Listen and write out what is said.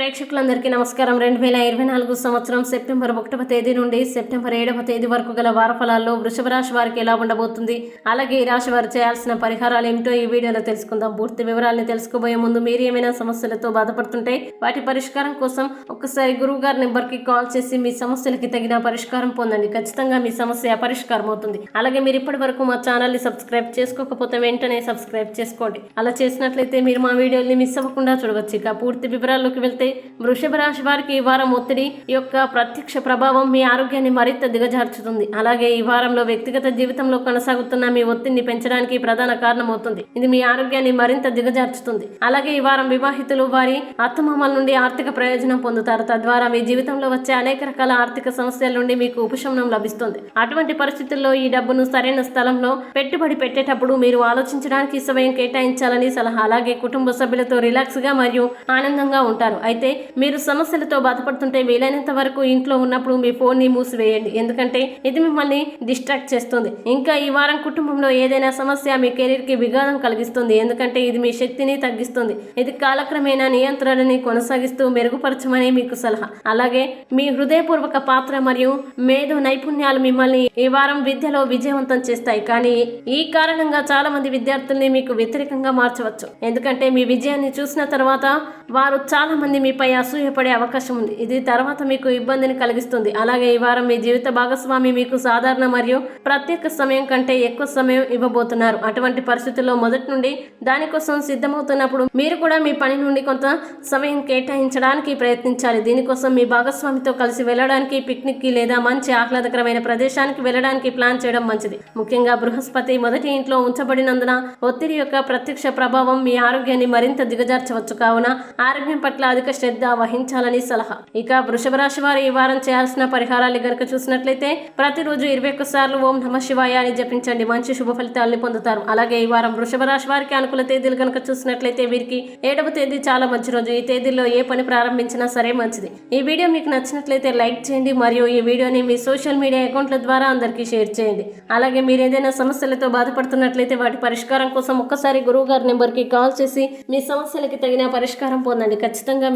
ప్రేక్షకులందరికీ నమస్కారం. రెండు వేల ఇరవై నాలుగు సంవత్సరం సెప్టెంబర్ ఒకటవ తేదీ నుండి సెప్టెంబర్ ఏడవ తేదీ వరకు గల వారఫలాల్లో వృషభ రాశి వారికి ఎలా ఉండబోతుంది? అలాగే ఈ రాశి వారు చేయాల్సిన పరిహారాలు ఏమిటో ఈ వీడియోలో తెలుసుకుందాం. పూర్తి వివరాలను తెలుసుకోబోయే ముందు మీరు ఏమైనా సమస్యలతో బాధపడుతుంటే వాటి పరిష్కారం కోసం ఒక్కసారి గురువు గారి నెంబర్కి కాల్ చేసి మీ సమస్యలకి తగిన పరిష్కారం పొందండి. ఖచ్చితంగా మీ సమస్య పరిష్కారం అవుతుంది. అలాగే మీరు ఇప్పటి వరకు మా ఛానల్ని సబ్స్క్రైబ్ చేసుకోకపోతే వెంటనే సబ్స్క్రైబ్ చేసుకోండి. అలా చేసినట్లయితే మీరు మా వీడియోని మిస్ అవ్వకుండా చూడవచ్చు. ఇక పూర్తి వివరాల్లోకి వెళ్తే వృషభ రాశి వారికి ఈ వారం ఒత్తిడి యొక్క ప్రత్యక్ష ప్రభావం మీ ఆరోగ్యాన్ని మరింత దిగజార్చుతుంది. అలాగే ఈ వారంలో వ్యక్తిగత జీవితంలో కొనసాగుతున్న మీ ఒత్తిడిని పెంచడానికి ప్రధాన కారణమవుతుంది. ఇది మీ ఆరోగ్యాన్ని మరింత దిగజార్చుతుంది. అలాగే ఈ వారం వివాహితులు వారి అత్తమామల నుండి ఆర్థిక ప్రయోజనం పొందుతారు. తద్వారా మీ జీవితంలో వచ్చే అనేక రకాల ఆర్థిక సమస్యల నుండి మీకు ఉపశమనం లభిస్తుంది. అటువంటి పరిస్థితుల్లో ఈ డబ్బును సరైన స్థలంలో పెట్టుబడి పెట్టేటప్పుడు మీరు ఆలోచించడానికి సమయం కేటాయించాలని సలహా. అలాగే కుటుంబ సభ్యులతో రిలాక్స్గా మరియు ఆనందంగా ఉంటారు. అయితే మీరు సమస్యలతో బాధపడుతుంటే వీలైనంత వరకు ఇంట్లో ఉన్నప్పుడు మీ ఫోన్ని మూసివేయండి. ఎందుకంటే ఇది మిమ్మల్ని డిస్ట్రాక్ట్ చేస్తుంది. ఇంకా ఈ వారం కుటుంబంలో ఏదైనా సమస్య మీ కెరీర్కి విఘాతం కలిగిస్తుంది. ఎందుకంటే ఇది మీ శక్తిని తగ్గిస్తుంది. ఇది కాలక్రమేణా నియంత్రణని కొనసాగిస్తూ మెరుగుపరచమని మీకు సలహా. అలాగే మీ హృదయపూర్వక పాత్ర మరియు మేధో నైపుణ్యాలు మిమ్మల్ని ఈ వారం విద్యలో విజయవంతం చేస్తాయి. కానీ ఈ కారణంగా చాలా మంది విద్యార్థుల్ని మీకు వ్యతిరేకంగా మార్చవచ్చు. ఎందుకంటే మీ విజయాన్ని చూసిన తర్వాత వారు చాలా మంది మీపై అసూయపడే అవకాశం ఉంది. ఇది తర్వాత మీకు ఇబ్బందిని కలిగిస్తుంది. అలాగే ఈ వారం మీ జీవిత భాగస్వామి మీకు సాధారణ మరియు ప్రత్యేక సమయం కంటే ఎక్కువ సమయం ఇవ్వబోతున్నారు. అటువంటి పరిస్థితుల్లో మొదటి నుండి దానికోసం సిద్ధమవుతున్నప్పుడు మీరు కూడా మీ పని నుండి కొంత సమయం కేటాయించడానికి ప్రయత్నించాలి. దీనికోసం మీ భాగస్వామితో కలిసి వెళ్ళడానికి పిక్నిక్కి లేదా మంచి ఆహ్లాదకరమైన ప్రదేశానికి వెళ్ళడానికి ప్లాన్ చేయడం మంచిది. ముఖ్యంగా బృహస్పతి మొదటి ఇంట్లో ఉంచబడినందున ఒత్తిడి యొక్క ప్రత్యక్ష ప్రభావం మీ ఆరోగ్యాన్ని మరింత దిగజార్చవచ్చు. కావున ఆరోగ్యం పట్ల అధిక శ్రద్ధ వహించాలని సలహా. ఇక వృషభ రాశి వారు ఈ వారం చేయాల్సిన పరిహారాలు గనుక చూసినట్లయితే ప్రతిరోజు ఇరవై ఒక్క సార్లు ఓం నమ శివాయ అని జపించండి. మంచి శుభ ఫలితాలను పొందుతారు. అలాగే ఈ వారం వృషభ రాశి వారికి అనుకూల తేదీలు కనుక చూసినట్లయితే వీరికి ఏడవ తేదీ చాలా మంచి రోజు. ఈ తేదీలో ఏ పని ప్రారంభించినా సరే మంచిది. ఈ వీడియో మీకు నచ్చినట్లయితే లైక్ చేయండి. మరియు ఈ వీడియోని మీ సోషల్ మీడియా అకౌంట్ల ద్వారా అందరికీ షేర్ చేయండి. అలాగే మీరు ఏదైనా సమస్యలతో బాధపడుతున్నట్లయితే వాటి పరిష్కారం కోసం ఒక్కసారి గురువు గారి నెంబర్కి కాల్ చేసి మీ సమస్యలకి తగిన పరిష్కారం పొందండి. ఖచ్చితంగా